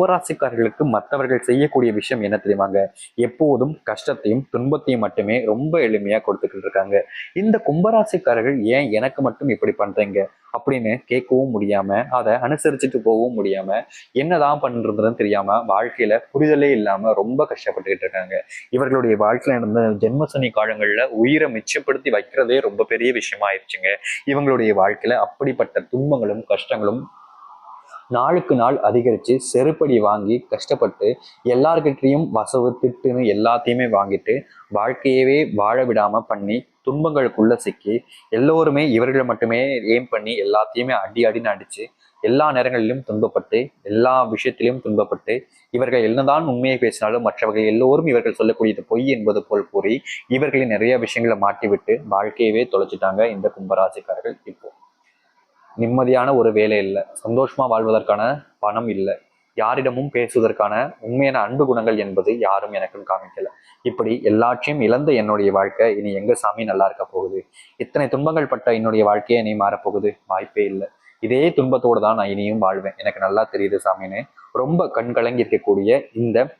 கும்பராசிக்காரர்களுக்கு மற்றவர்கள் செய்யக்கூடிய விஷயம் என்ன தெரியுமாங்க? எப்போதும் கஷ்டத்தையும் துன்பத்தையும் மட்டுமே ரொம்ப எளிமையா கொடுத்துக்கிட்டு இருக்காங்க. இந்த கும்பராசிக்காரர்கள் ஏன் எனக்கு மட்டும் இப்படி பண்றீங்க? அப்படின்னு கேட்கவும் முடியாம அதை அனுசரிச்சுட்டு போகவும் முடியாம என்னதான் பண்றதுன்னு தெரியாம வாழ்க்கையில புரிதலே இல்லாம ரொம்ப கஷ்டப்பட்டுக்கிட்டு இருக்காங்க. இவர்களுடைய வாழ்க்கையில நடந்த ஜென்மசனி காலங்கள்ல உயிரை மிச்சப்படுத்தி வைக்கிறதே ரொம்ப பெரிய விஷயமா ஆயிடுச்சுங்க இவங்களுடைய வாழ்க்கையில அப்படிப்பட்ட துன்பங்களும் கஷ்டங்களும் நாளுக்கு நாள் அதிகரித்து செருப்படி வாங்கி கஷ்டப்பட்டு எல்லார்கிட்டையும் வசவு திட்டுன்னு எல்லாத்தையுமே வாங்கிட்டு வாழ்க்கையவே வாழ விடாமல் பண்ணி துன்பங்களுக்குள்ள சிக்கி எல்லோருமே இவர்களை மட்டுமே ஏம் பண்ணி எல்லாத்தையுமே அடி அடின்னு அடித்து எல்லா நேரங்களிலும் துன்பப்பட்டு எல்லா விஷயத்திலும் துன்பப்பட்டு இவர்கள் என்னதான் உண்மையை பேசினாலும் மற்றவர்கள் எல்லோரும் இவர்கள் சொல்லக்கூடியது பொய் என்பது போல் கூறி இவர்களின் நிறைய விஷயங்களை மாட்டிவிட்டு வாழ்க்கையவே தொலைச்சிட்டாங்க இந்த கும்பராசிக்காரர்கள் இப்போ. நிம்மதியான ஒரு வேலை இல்லை. சந்தோஷமா வாழ்வதற்கான பணம் இல்லை. யாரிடமும் பேசுவதற்கான உண்மையான அன்பு குணங்கள் என்பது யாரும் எனக்கும் காமிக்கல. இப்படி எல்லாற்றையும் இழந்த என்னுடைய வாழ்க்கை இனி எங்க சாமி நல்லா இருக்க போகுது? இத்தனை துன்பங்கள் பட்ட என்னுடைய வாழ்க்கையை இனி மாறப்போகுது? வாய்ப்பே இல்லை. இதே துன்பத்தோடு தான் நான் இனியும் வாழ்வேன். எனக்கு நல்லா தெரியுது சாமின்னு ரொம்ப கண்கலங்கி இருக்கக்கூடிய இந்த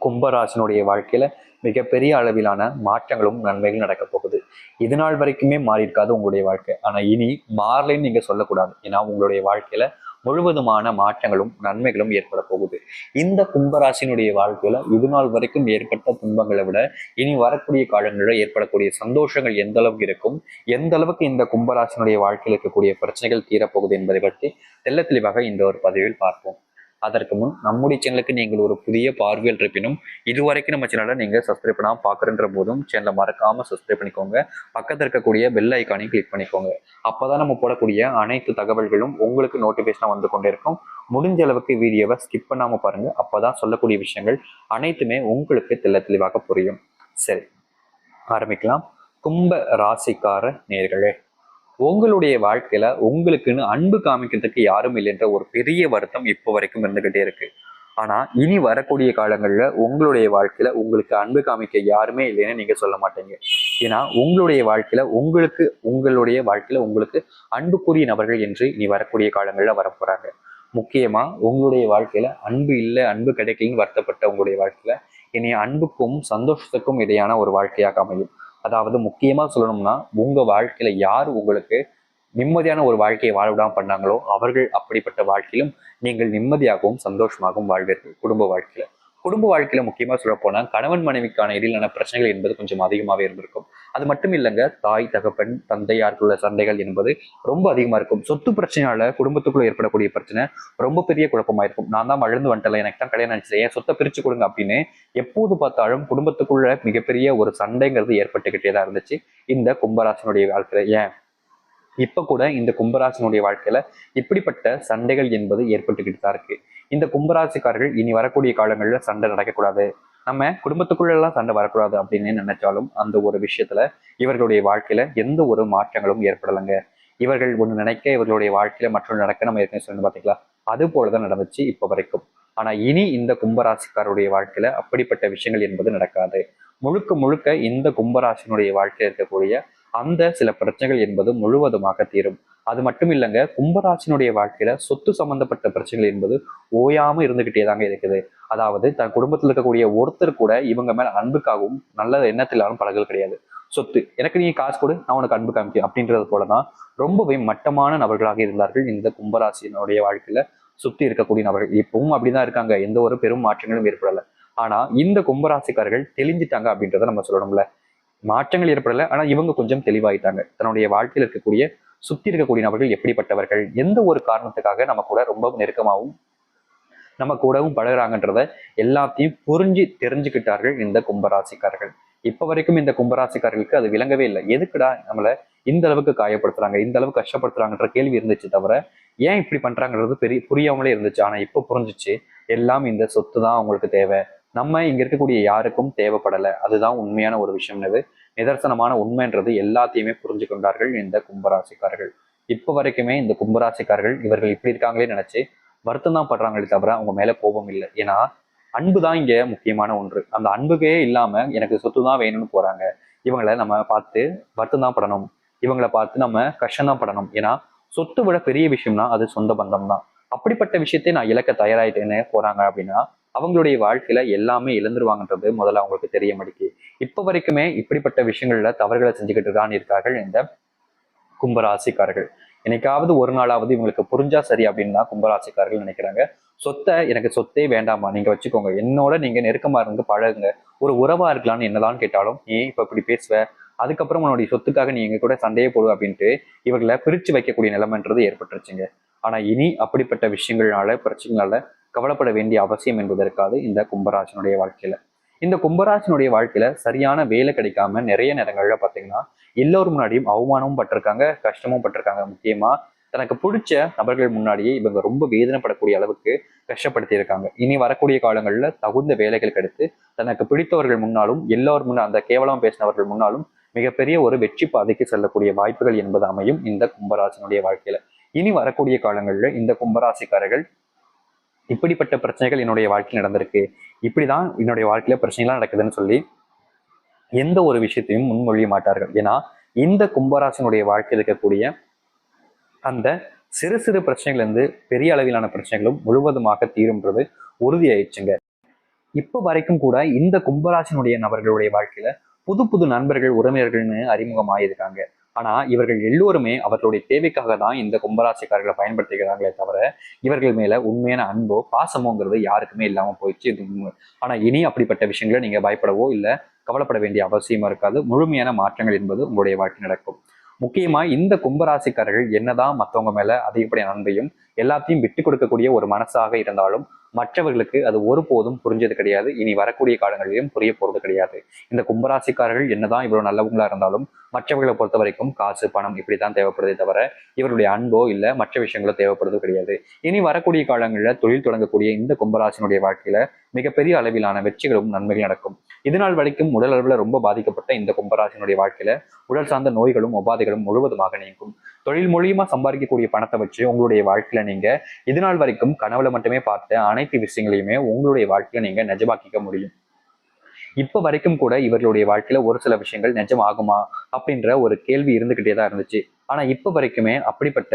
கும்பராசினுடைய வாழ்க்கையில மிகப்பெரிய அளவிலான மாற்றங்களும் நன்மைகளும் நடக்க போகுது. இது நாள் வரைக்குமே மாறி இருக்காது உங்களுடைய வாழ்க்கை. ஆனா இனி மாறலைன்னு நீங்க சொல்லக்கூடாது. ஏன்னா உங்களுடைய வாழ்க்கையில முழுவதுமான மாற்றங்களும் நன்மைகளும் ஏற்பட போகுது. இந்த கும்பராசினுடைய வாழ்க்கையில இது நாள் வரைக்கும் ஏற்பட்ட துன்பங்களை விட இனி வரக்கூடிய காலங்களில் ஏற்படக்கூடிய சந்தோஷங்கள் எந்த அளவுக்கு இருக்கும் எந்த அளவுக்கு இந்த கும்பராசினுடைய வாழ்க்கையில் இருக்கக்கூடிய பிரச்சனைகள் தீரப்போகுது என்பதை பற்றி தெல்ல தெளிவாக இந்த ஒரு பதிவில் பார்ப்போம். அதற்கு முன் நம்முடைய சேனலுக்கு நீங்கள் ஒரு புதிய பார்வையில் இருப்பினும் இதுவரைக்கும் நம்ம சேனலை நீங்கள் சப்ஸ்கிரைப் பண்ணாமல் பார்க்குறன்ற போதும் சேனலை மறக்காமல் சப்ஸ்கிரைப் பண்ணிக்கோங்க. பக்கத்தில் இருக்கக்கூடிய பெல் ஐக்கானையும் கிளிக் பண்ணிக்கோங்க. அப்போ தான் நம்ம போடக்கூடிய அனைத்து தகவல்களும் உங்களுக்கு நோட்டிஃபிகேஷனாக வந்து கொண்டே இருக்கும். முடிஞ்ச அளவுக்கு வீடியோவை ஸ்கிப் பண்ணாமல் பாருங்கள் அப்போ தான் சொல்லக்கூடிய விஷயங்கள் அனைத்துமே உங்களுக்கு தெல்ல தெளிவாக புரியும். சரி ஆரம்பிக்கலாம். கும்ப ராசிக்கார நேர்களே. உங்களுடைய வாழ்க்கையில உங்களுக்குன்னு அன்பு காமிக்கிறதுக்கு யாரும் இல்லைன்ற ஒரு பெரிய வருத்தம் இப்போ வரைக்கும் இருந்துகிட்டே இருக்கு. ஆனா இனி வரக்கூடிய காலங்கள்ல உங்களுடைய வாழ்க்கையில உங்களுக்கு அன்பு காமிக்க யாருமே இல்லைன்னு நீங்க சொல்ல மாட்டீங்க. ஏன்னா உங்களுடைய வாழ்க்கையில உங்களுக்கு உங்களுடைய வாழ்க்கையில உங்களுக்கு அன்புக்குரிய நபர்கள் என்று இனி வரக்கூடிய காலங்கள்ல வரப்போறாங்க. முக்கியமா உங்களுடைய வாழ்க்கையில அன்பு இல்லை அன்பு கிடைக்கலன்னு வருத்தப்பட்ட உங்களுடைய வாழ்க்கையில இனி அன்புக்கும் சந்தோஷத்துக்கும் இடையான ஒரு வாழ்க்கையாக அமையும். அதாவது முக்கியமா சொல்லணும்னா உங்க வாழ்க்கையில யார் உங்களுக்கு நிம்மதியான ஒரு வாழ்க்கையை வாழ பண்ணாங்களோ அவர்கள் அப்படிப்பட்ட வாழ்க்கையிலும் நீங்கள் நிம்மதியாகவும் சந்தோஷமாகவும் வாழ்வீர்கள் குடும்ப வாழ்க்கையில. குடும்ப வாழ்க்கையில முக்கியமா சொல்ல போனா கணவன் மனைவிக்கான இடையிலான பிரச்சனைகள் என்பது கொஞ்சம் அதிகமாகவே இருந்திருக்கும். அது மட்டும் இல்லைங்க தாய் தகப்பன் தந்தையாருக்குள்ள சண்டைகள் என்பது ரொம்ப அதிகமா இருக்கும். சொத்து பிரச்சனையால குடும்பத்துக்குள்ள ஏற்படக்கூடிய பிரச்சனை ரொம்ப பெரிய குழப்பமா இருக்கும். நான் தான் வளர்ந்து வந்துட்டல எனக்கு தான் கல்யாணம் நினைச்சேன் ஏன் சொத்தை பிரிச்சு கொடுங்க அப்படின்னு எப்போது பார்த்தாலும் குடும்பத்துக்குள்ள மிகப்பெரிய ஒரு சண்டைங்கிறது ஏற்பட்டுக்கிட்டே தான் இருந்துச்சு. இந்த கும்பராசனுடைய வாழ்க்கையில ஏன்? இப்ப கூட இந்த கும்பராசனுடைய வாழ்க்கையில இப்படிப்பட்ட சண்டைகள் என்பது ஏற்பட்டுக்கிட்டு தான் இருக்கு. இந்த கும்பராசிக்காரர்கள் இனி வரக்கூடிய காலங்களில் சண்டை நடக்கக்கூடாது. நம்ம குடும்பத்துக்குள்ள எல்லாம் சண்டை வரக்கூடாது அப்படின்னு நினைச்சாலும் அந்த ஒரு விஷயத்துல இவர்களுடைய வாழ்க்கையில எந்த ஒரு மாற்றங்களும் ஏற்படலைங்க. இவர்கள் ஒண்ணு நினைக்க இவர்களுடைய வாழ்க்கையில மற்றொன்று நடக்க நம்ம ஏற்கனவே சொல்லணும் பாத்தீங்களா? அது போலதான் நடந்துச்சு இப்ப வரைக்கும். ஆனா இனி இந்த கும்பராசிக்காரருடைய வாழ்க்கையில அப்படிப்பட்ட விஷயங்கள் என்பது நடக்காது. முழுக்க முழுக்க இந்த கும்பராசினுடைய வாழ்க்கையில் இருக்கக்கூடிய அந்த சில பிரச்சனைகள் என்பது முழுவதுமாக தீரும். அது மட்டும் இல்லைங்க கும்பராசினுடைய வாழ்க்கையில சொத்து சம்பந்தப்பட்ட பிரச்சனைகள் என்பது ஓயாம இருந்துகிட்டே தாங்க இருக்குது. அதாவது தன் குடும்பத்தில் இருக்கக்கூடிய ஒருத்தர் கூட இவங்க மேல அன்புக்காகவும் நல்ல எண்ணத்திலாலும் பழகல் கிடையாது. சொத்து எனக்கு நீ காசு கொடு நான் உனக்கு அன்பு காமிக்க அப்படின்றது போலதான் ரொம்பவே மட்டமான நபர்களாக இருந்தார்கள் இந்த கும்பராசினுடைய வாழ்க்கையில சுத்தி இருக்கக்கூடிய நபர்கள். இப்பவும் அப்படிதான் இருக்காங்க எந்த ஒரு பெரும் மாற்றங்களும் ஏற்படல. ஆனா இந்த கும்பராசிக்காரர்கள் தெளிஞ்சிட்டாங்க அப்படின்றத நம்ம சொல்லணும்ல. மாற்றங்கள் ஏற்படல ஆனா இவங்க கொஞ்சம் தெளிவாயிட்டாங்க. தன்னுடைய வாழ்க்கையில் இருக்கக்கூடிய சுத்தி இருக்கக்கூடிய நபர்கள் எப்படிப்பட்டவர்கள்? எந்த ஒரு காரணத்துக்காக நம்ம கூட ரொம்ப நெருக்கமாகவும் நம்ம கூடவும் பழகுறாங்கன்றத எல்லாத்தையும் புரிஞ்சு தெரிஞ்சுக்கிட்டார்கள் இந்த கும்பராசிக்காரர்கள். இப்ப வரைக்கும் இந்த கும்பராசிக்காரர்களுக்கு அது விளங்கவே இல்லை. எதுக்குடா நம்மள இந்த அளவுக்கு காயப்படுத்துறாங்க இந்த அளவுக்கு கஷ்டப்படுத்துறாங்கன்ற கேள்வி இருந்துச்சு தவிர ஏன் இப்படி பண்றாங்கன்றது பெரிய புரியாமலே இருந்துச்சு. ஆனா இப்ப புரிஞ்சுச்சு எல்லாம் இந்த சொத்து தான் அவங்களுக்கு தேவை. நம்ம இங்க இருக்கக்கூடிய யாருக்கும் தேவைப்படலை. அதுதான் உண்மையான ஒரு விஷயம்னது நிதர்சனமான உண்மைன்றது எல்லாத்தையுமே புரிஞ்சு கொண்டார்கள் இந்த கும்பராசிக்காரர்கள். இப்போ வரைக்குமே இந்த கும்பராசிக்காரர்கள் இவர்கள் இப்படி இருக்காங்களே நினைச்சு வருத்தம் தான் படுறாங்களே தவிர அவங்க மேல கோபம் இல்லை. ஏன்னா அன்பு தான் இங்க முக்கியமான ஒன்று. அந்த அன்புக்கே இல்லாம எனக்கு சொத்து தான் வேணும்னு போறாங்க. இவங்களை நம்ம பார்த்து வருத்தம் தான் படணும். இவங்களை பார்த்து நம்ம கஷ்டம் தான் படணும். ஏன்னா சொத்து விட பெரிய விஷயம்னா அது சொந்த பந்தம் தான் அப்படிப்பட்ட விஷயத்தை நான் இழக்க தயாராயிட்டேன்னு போறாங்க அப்படின்னா அவங்களுடைய வாழ்க்கையில எல்லாமே இழந்துருவாங்கன்றது முதல்ல அவங்களுக்கு தெரிய மாட்டேங்குது. இப்போ வரைக்குமே இப்படிப்பட்ட விஷயங்கள்ல தவறுகளை செஞ்சுக்கிட்டு தான் இருக்கார்கள் இந்த கும்பராசிக்காரர்கள். என்னைக்காவது ஒரு நாளாவது இவங்களுக்கு புரிஞ்சா சரி அப்படின்னு தான் கும்பராசிக்காரர்கள் நினைக்கிறாங்க. சொத்தை எனக்கு சொத்தே வேண்டாமா நீங்க வச்சுக்கோங்க. என்னோட நீங்க நெருக்கமா இருந்து பழகுங்க. ஒரு உறவா இருக்கலாம்னு என்னதான் கேட்டாலும் நீ இப்ப இப்படி பேசுவ. அதுக்கப்புறம் உன்னுடைய சொத்துக்காக நீ எங்க கூட சண்டையே போடு அப்படின்ட்டு இவர்களை பிரிச்சு வைக்கக்கூடிய நிலைமைன்றது ஏற்பட்டுருச்சுங்க. ஆனா இனி அப்படிப்பட்ட விஷயங்கள்னால பிரச்சனைகளால கவலைப்பட வேண்டிய அவசியம் என்பது இருக்காது இந்த கும்பராசனுடைய வாழ்க்கையில. இந்த கும்பராசனுடைய வாழ்க்கையில சரியான வேலை கிடைக்காம நிறைய நேரங்கள்ல பாத்தீங்கன்னா எல்லோரும் முன்னாடியும் அவமானமும் பட்டிருக்காங்க கஷ்டமும் பட்டிருக்காங்க முக்கியமா. தனக்கு பிடிச்ச நபர்கள் முன்னாடியே இவங்க ரொம்ப வேதனைப்படக்கூடிய அளவுக்கு கஷ்டப்படுத்தி இருக்காங்க இனி வரக்கூடிய காலங்களில் தகுந்த வேலைகள் கிடைத்து தனக்கு பிடித்தவர்கள் முன்னாலும் எல்லோரும் முன்ன அந்த கேவலம் பேசினவர்கள் முன்னாலும் மிகப்பெரிய ஒரு வெற்றி பாதைக்கு செல்லக்கூடிய வாய்ப்புகள் என்பது அமையும் இந்த கும்பராசினுடைய வாழ்க்கையில. இனி வரக்கூடிய காலங்களில் இந்த கும்பராசிக்காரர்கள் இப்படிப்பட்ட பிரச்சனைகள் என்னுடைய வாழ்க்கையில் நடந்திருக்கு. இப்படிதான் என்னுடைய வாழ்க்கையில பிரச்சனைலாம் நடக்குதுன்னு சொல்லி எந்த ஒரு விஷயத்தையும் முன்மொழிய மாட்டார்கள். ஏன்னா இந்த கும்பராசினுடைய வாழ்க்கையில் இருக்கக்கூடிய அந்த சிறு சிறு பிரச்சனைகள்லேருந்து பெரிய அளவிலான பிரச்சனைகளும் முழுவதுமாக தீரும்ன்றது உறுதியாயிடுச்சுங்க. இப்போ வரைக்கும் கூட இந்த கும்பராசினுடைய நபர்களுடைய வாழ்க்கையில புது புது நண்பர்கள் உறவினர்கள்னு அறிமுகமாயிருக்காங்க. ஆனா இவர்கள் எல்லோருமே அவர்களுடைய தேவைக்காக தான் இந்த கும்பராசிக்காரர்களை பயன்படுத்திக்கிறாங்களே தவிர இவர்கள் மேல உண்மையான அன்போ பாசமோங்கிறது யாருக்குமே இல்லாம போயிடுச்சு இது ஆனா இனி அப்படிப்பட்ட விஷயங்களை நீங்க பயப்படவோ இல்ல கவலைப்பட வேண்டிய அவசியமா இருக்காது. முழுமையான மாற்றங்கள் என்பது உங்களுடைய வாழ்க்கை நடக்கும். முக்கியமா இந்த கும்பராசிக்காரர்கள் என்னதான் மற்றவங்க மேல அதிகப்படியான அன்பையும் எல்லாத்தையும் விட்டு கொடுக்கக்கூடிய ஒரு மனசாக இருந்தாலும் மற்றவர்களுக்கு அது ஒருபோதும் புரிஞ்சது கிடையாது. இனி வரக்கூடிய காலங்களிலும் புரிய போறது கிடையாது. இந்த கும்பராசிக்காரர்கள் என்னதான் இவ்வளவு நல்லவங்களா இருந்தாலும் மற்றவர்களை பொறுத்த வரைக்கும் காசு பணம் இப்படித்தான் தேவைப்படுதே தவிர இவருடைய அன்போ இல்ல மற்ற விஷயங்களோ தேவைப்படுறது கிடையாது. இனி வரக்கூடிய காலங்களில் தொழில் தொடங்கக்கூடிய இந்த கும்பராசினுடைய வாழ்க்கையில மிகப்பெரிய அளவிலான வெற்றிகளும் நன்மைகள் நடக்கும். இதனால் வரைக்கும் உடல் அளவில் ரொம்ப பாதிக்கப்பட்ட இந்த கும்பராசினுடைய வாழ்க்கையில உடல் சார்ந்த நோய்களும் உபாதைகளும் முழுவதுமாக நீங்கும். தொழில் மூலியமா சம்பாதிக்கக்கூடிய பணத்தை வச்சு உங்களுடைய வாழ்க்கையில நீங்க இதனால் வரைக்கும் கனவுல மட்டுமே பார்த்த அனைத்து விஷயங்களையுமே உங்களுடைய வாழ்க்கையில நீங்க நிஜமாக்கிக்க முடியும். இப்ப வரைக்கும் கூட இவர்களுடைய வாழ்க்கையில ஒரு சில விஷயங்கள் நிஜமாகுமா அப்படின்ற ஒரு கேள்வி இருந்துகிட்டே தான் இருந்துச்சு. ஆனா இப்ப வரைக்குமே அப்படிப்பட்ட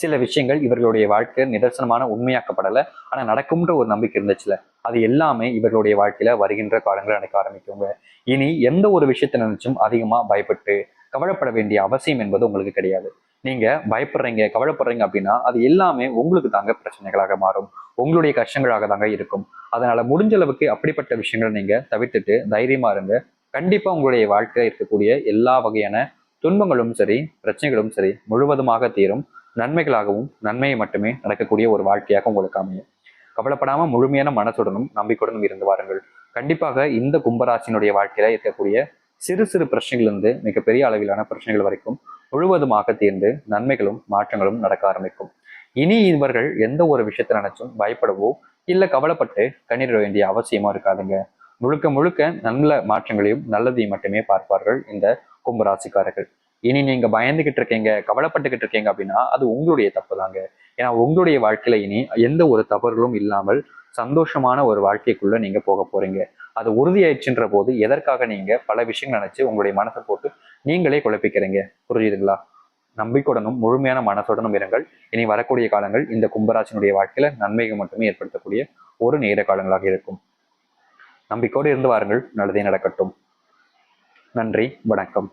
சில விஷயங்கள் இவர்களுடைய வாழ்க்கை நிதர்சனமான உண்மையாக்கப்படலை. ஆனா நடக்கும்ன்ற ஒரு நம்பிக்கை இருந்துச்சுல. அது எல்லாமே இவர்களுடைய வாழ்க்கையில வருகின்ற காலங்கள் நடக்க ஆரம்பிக்குங்க. இனி எந்த ஒரு விஷயத்தை நினைச்சும் அதிகமா பயப்பட்டு கவலைப்பட வேண்டிய அவசியம் என்பது உங்களுக்கு கிடையாது. நீங்க பயப்படுறீங்க கவலைப்படுறீங்க அப்படின்னா அது எல்லாமே உங்களுக்கு தாங்க பிரச்சனைகளாக மாறும். உங்களுடைய கஷ்டங்களாக தாங்க இருக்கும். அதனால முடிஞ்ச அளவுக்கு அப்படிப்பட்ட விஷயங்களை நீங்க தவிர்த்துட்டு தைரியமா இருங்க. கண்டிப்பா உங்களுடைய வாழ்க்கையில இருக்கக்கூடிய எல்லா வகையான துன்பங்களும் சரி பிரச்சனைகளும் சரி முழுவதுமாக தீரும். நன்மைகளாகவும் நன்மையை மட்டுமே நடக்கக்கூடிய ஒரு வாழ்க்கையாக உங்களுக்கு அமையும். கவலைப்படாம முழுமையான மனசுடனும் நம்பிக்கையுடனும் இருந்து வாருங்கள். கண்டிப்பாக இந்த கும்பராசினுடைய வாழ்க்கையில இருக்கக்கூடிய சிறு சிறு பிரச்சனைகள் இருந்து மிகப்பெரிய அளவிலான பிரச்சனைகள் வரைக்கும் முழுவதுமாக தீர்ந்து நன்மைகளும் மாற்றங்களும் நடக்க ஆரம்பிக்கும். இனி இவர்கள் எந்த ஒரு விஷயத்தை நினைச்சும் பயப்படவோ இல்ல கவலைப்பட்டு கண்ணீர் வேண்டிய அவசியமா இருக்காதுங்க. முழுக்க முழுக்க நல்ல மாற்றங்களையும் நல்லதையும் மட்டுமே பார்ப்பார்கள் இந்த கும்பராசிக்காரர்கள். இனி நீங்க பயந்துகிட்டு இருக்கீங்க கவலைப்பட்டுக்கிட்டு இருக்கீங்க அப்படின்னா அது உங்களுடைய தப்பு தாங்க ஏன்னா உங்களுடைய வாழ்க்கையில இனி எந்த ஒரு தவறுகளும் இல்லாமல் சந்தோஷமான ஒரு வாழ்க்கைக்குள்ள நீங்க போக போறீங்க. அது உறுதியாயிடுச்சுன்ற போது எதற்காக நீங்க பல விஷயங்கள் நினைச்சு உங்களுடைய மனசை போட்டு நீங்களே குழப்பிக்கிறீங்க? புரியுதுங்களா? நம்பிக்கையுடனும் முழுமையான மனசுடனும் இருங்கள். இனி வரக்கூடிய காலங்கள் இந்த கும்பராசினுடைய வாழ்க்கையில நன்மைகள் மட்டுமே ஏற்படுத்தக்கூடிய ஒரு நேர காலங்களாக இருக்கும். நம்பிக்கையோடு இருந்து வாருங்கள். நல்லதே நடக்கட்டும். நன்றி. வணக்கம்.